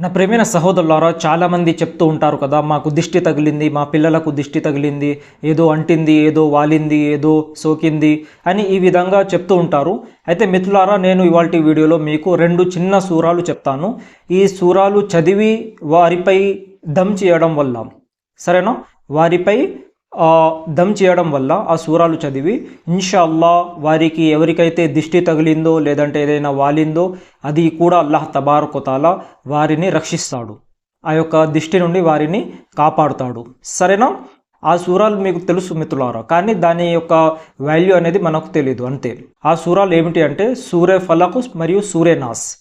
నా ప్రేమైన సహోదరులారా చాలామంది చెప్తూ ఉంటారు కదా మాకు దిష్టి తగిలింది మా పిల్లలకు దిష్టి తగిలింది ఏదో అంటింది ఏదో వాలింది ఏదో సోకింది అని ఈ విధంగా చెప్తూ ఉంటారు. అయితే మిత్రులారా నేను ఇవాళ వీడియోలో మీకు రెండు చిన్న సూరాలు చెప్తాను. ఈ సూరాలు చదివి వారిపై దమ్ చేయడం వల్ల సరేనా? వారిపై దమ్ చేయడం వల్ల ఆ సూరాలు చదివి ఇన్షాల్లా వారికి ఎవరికైతే దిష్టి తగిలిందో లేదంటే ఏదైనా వాలిందో అది కూడా అల్లాహ్ తబారకుతాల వారిని రక్షిస్తాడు. ఆ యొక్క దిష్టి నుండి వారిని కాపాడుతాడు. సరేనా? ఆ సూరాలు మీకు తెలుసు మిత్రులారా. కానీ దాని యొక్క వాల్యూ అనేది మనకు తెలియదు అంతే. ఆ సూరాలు ఏమిటి అంటే సూర్య ఫలక్ మరియు సూర్యనాస్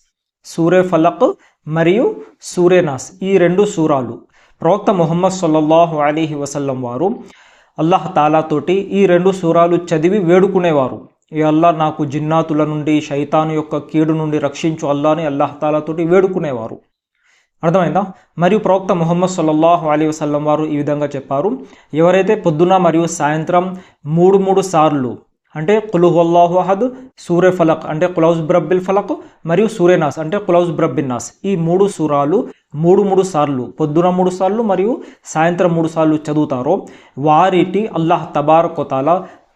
సూర్య ఫలక్ మరియు సూర్యనాస్ ఈ రెండు సూరాలు ప్రవక్త ముహమ్మద్ సల్లల్లాహు అలీహి వసల్లం వారు అల్లాహ్ తాలాతోటి ఈ రెండు సూరాలు చదివి వేడుకునేవారు. ఏ అల్లా నాకు జిన్నాతుల నుండి శైతాను యొక్క కీడు నుండి రక్షించు అల్లాని అల్లాహ్ తాలాతోటి వేడుకునేవారు. అర్థమైందా? మరియు ప్రవక్త ముహమ్మద్ సల్లల్లాహు అలీ వసల్లం వారు ఈ విధంగా చెప్పారు. ఎవరైతే పొద్దున మరియు సాయంత్రం మూడు మూడు సార్లు అంటే కులుహుల్లాహు అహద్ సూర్య ఫలక్ అంటే కులౌజ్ బ్రబ్బిల్ ఫలక్ మరియు సూర్యనాస్ అంటే కులౌజ్ బ్రబ్బిన్ నాస్. ఈ మూడు సూరాలు మూడు మూడు సార్లు పొద్దున మూడు సార్లు మరియు సాయంత్రం మూడు సార్లు చదువుతారో వారిటి అల్లాహ్ తబారకొతాల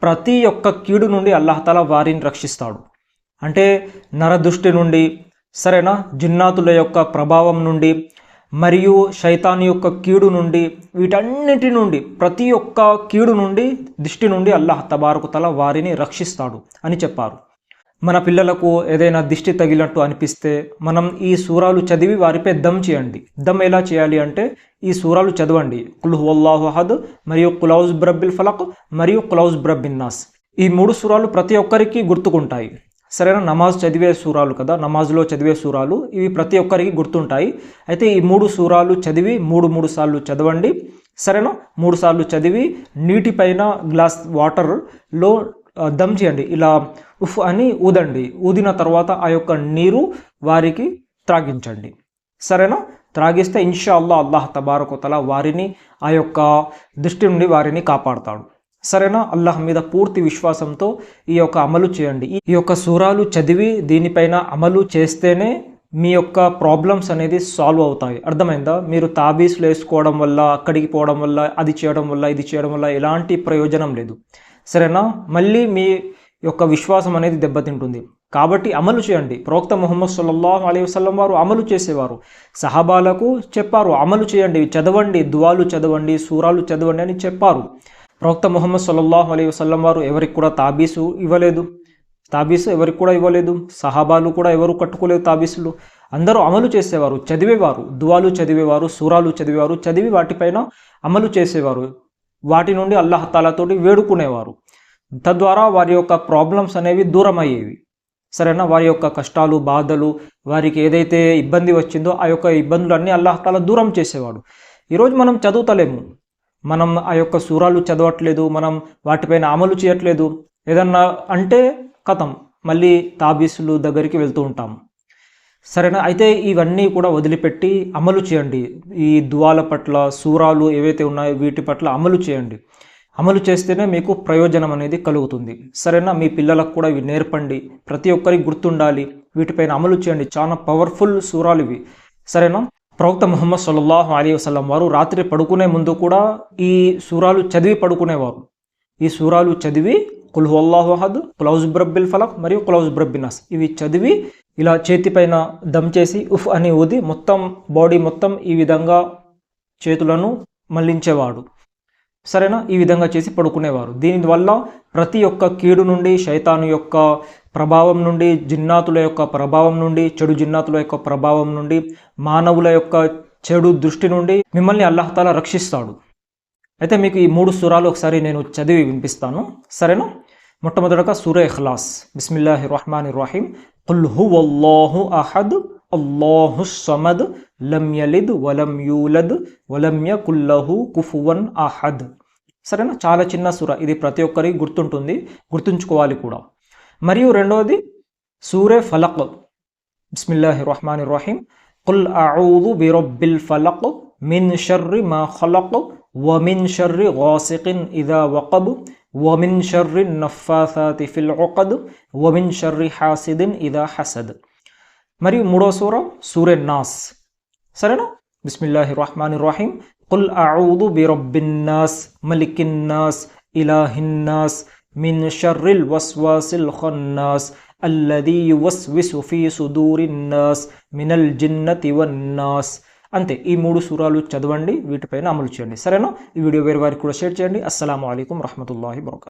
ప్రతి ఒక్క కీడు నుండి అల్లాహతాల వారిని రక్షిస్తాడు. అంటే నరదృష్టి నుండి సరేనా జిన్నాతుల యొక్క ప్రభావం నుండి మరియు శైతాన్ యొక్క కీడు నుండి వీటన్నిటి నుండి ప్రతి ఒక్క కీడు నుండి దిష్టి నుండి అల్లాహ్ తబారకుతల వారిని రక్షిస్తాడు అని చెప్పారు. మన పిల్లలకు ఏదైనా దిష్టి తగిలినట్టు అనిపిస్తే మనం ఈ సూరాలు చదివి వారిపై దమ్ చేయండి. దమ్ ఎలా చేయాలి అంటే ఈ సూరాలు చదవండి. కుల్ అహద్ మరియు కులౌజ్ బ్రబ్బిల్ ఫలక్ మరియు కులౌజ్ బ్రబ్బిన్ నాస్. ఈ మూడు సూరాలు ప్రతి ఒక్కరికి గుర్తుకుంటాయి. సరేనా నమాజ్ చదివే సూరాలు కదా నమాజ్లో చదివే సూరాలు ఇవి ప్రతి ఒక్కరికి గుర్తుంటాయి. అయితే ఈ మూడు సూరాలు చదివి మూడు మూడు సార్లు చదవండి. సరేనా మూడు సార్లు చదివి నీటిపైన గ్లాస్ వాటర్లో దమ్ చేయండి. ఇలా ఉఫ్ అని ఊదండి. ఊదిన తర్వాత ఆ యొక్క నీరు వారికి త్రాగించండి. సరేనా త్రాగిస్తే ఇన్షా అల్లా అల్లాహ్ తబారకుతల వారిని ఆ యొక్క దృష్టి నుండి వారిని కాపాడతాడు. సరేనా? అల్లాహ్ మీద పూర్తి విశ్వాసంతో ఈ యొక్క అమలు చేయండి. ఈ యొక్క సూరాలు చదివి దీనిపైన అమలు చేస్తేనే మీ యొక్క ప్రాబ్లమ్స్ అనేది సాల్వ్ అవుతాయి. అర్థమైందా? మీరు తాబీస్లు వేసుకోవడం వల్ల అక్కడికి పోవడం వల్ల అది చేయడం వల్ల ఇది చేయడం వల్ల ఎలాంటి ప్రయోజనం లేదు. సరేనా? మళ్ళీ మీ యొక్క విశ్వాసం అనేది దెబ్బతింటుంది. కాబట్టి అమలు చేయండి. ప్రవక్త ముహమ్మద్ సల్లల్లాహు అలీ వసలం వారు అమలు చేసేవారు. సహాబాలకు చెప్పారు అమలు చేయండి చదవండి దువాలు చదవండి సూరాలు చదవండి అని చెప్పారు. ప్రవక్త ముహమ్మద్ సల్లల్లాహు అలీ వసల్లం వారు ఎవరికి కూడా తాబీసు ఇవ్వలేదు. తాబీసు ఎవరికి కూడా ఇవ్వలేదు. సహాబాలు కూడా ఎవరు కట్టుకోలేదు తాబీసులు. అందరూ అమలు చేసేవారు చదివేవారు దువాలు చదివేవారు సూరాలు చదివేవారు చదివి వాటిపైన అమలు చేసేవారు. వాటి నుండి అల్లాహతాలతోటి వేడుకునేవారు. తద్వారా వారి యొక్క ప్రాబ్లమ్స్ అనేవి దూరం అయ్యేవి సరేనా? వారి యొక్క కష్టాలు బాధలు వారికి ఏదైతే ఇబ్బంది వచ్చిందో ఆ యొక్క ఇబ్బందులన్నీ అల్లాహ్ దూరం చేసేవాడు. ఈరోజు మనం చదువుతలేము. మనం ఆ యొక్క సూరాలు చదవట్లేదు మనం వాటిపైన అమలు చేయట్లేదు. ఏదన్నా అంటే కథం మళ్ళీ తాబీసులు దగ్గరికి వెళ్తూ ఉంటాం. సరేనా? అయితే ఇవన్నీ కూడా వదిలిపెట్టి అమలు చేయండి. ఈ దువాల పట్ల సూరాలు ఏవైతే ఉన్నాయో వీటి పట్ల అమలు చేయండి. అమలు చేస్తేనే మీకు ప్రయోజనం అనేది కలుగుతుంది. సరేనా? మీ పిల్లలకు కూడా ఇవి నేర్పండి. ప్రతి ఒక్కరికి గుర్తుండాలి. వీటిపైన అమలు చేయండి. చాలా పవర్ఫుల్ సూరాలు ఇవి. సరేనా? ప్రవక్త ముహమ్మద్ సల్లల్లాహు అలీ వసలం వారు రాత్రి పడుకునే ముందు కూడా ఈ సూరాలు చదివి పడుకునేవారు. ఈ సూరాలు చదివి కుల్ హువల్లాహు అహద్ కులౌజ్ బ్రబ్బిల్ ఫలక్ మరియు కులౌజ్ బ్రబ్బినాస్ ఇవి చదివి ఇలా చేతిపైన దమ్ చేసి ఉఫ్ అని ఊది మొత్తం బాడీ మొత్తం ఈ విధంగా చేతులను మళ్ళించేవాడు సరేనా? ఈ విధంగా చేసి పడుకునేవారు. దీనివల్ల ప్రతి ఒక్క కీడు నుండి శైతాను యొక్క ప్రభావం నుండి జిన్నాతుల యొక్క ప్రభావం నుండి చెడు జిన్నాతుల యొక్క ప్రభావం నుండి మానవుల యొక్క చెడు దృష్టి నుండి మిమ్మల్ని అల్లహతాల రక్షిస్తాడు. అయితే మీకు ఈ మూడు సురాలు ఒకసారి నేను చదివి వినిపిస్తాను. సరేనా? మొట్టమొదటగా సూర ఇఖ్లాస్. బిస్మిల్లాహి రహమాన్ రహీం. కుల్హు వల్లాహు అహద్ అల్లాహు సమద్ లం యలిద్ వలం యూలద్ వలం యకుల్లహు కుఫువన్ అహద్. సరేనా? చాలా చిన్న సుర. ఇది ప్రతి ఒక్కరికి గుర్తుంటుంది. గుర్తుంచుకోవాలి కూడా. మరియు రెండవది సూరే ఫలక్. బిస్మిల్లాహి రహమాన్ రహీం కుల్ అఊదు బిరబ్బిల్ ఫలక్ మిన్ షర్రి మా ఖలక్ వమిన్ షర్రి గాసికిన్ ఇదా వకబ్ వమిన్ షర్రి నఫాసాతి ఫిల్ ఉకద్ వమిన్ షర్రి హాసిదిన్ ఇదా హసద్ మరియు మూడో సూర సూర్య నాస్. సరేనా? బిస్మిల్లాహి రహమాన్ రహీం కుల్ అఊదు బి రబ్బిన్నాస్ మలికిన్నాస్ ఇలాహిన్నాస్ మిన్ షర్రిల్ వస్వాసిల్ ఖన్నాస్ అల్లదీ యువస్విసు ఫీ సుదూరిన్నాస్ మినల్ జిన్నతి వన్నాస్ అంతే ఈ మూడు సూరాలు చదవండి వీటిపైన అమలు చేయండి. సరేనా? ఈ వీడియో వేరే వారికి కూడా షేర్ చేయండి. అస్సలం అయికం రహమతుల్లాహి వరకాతు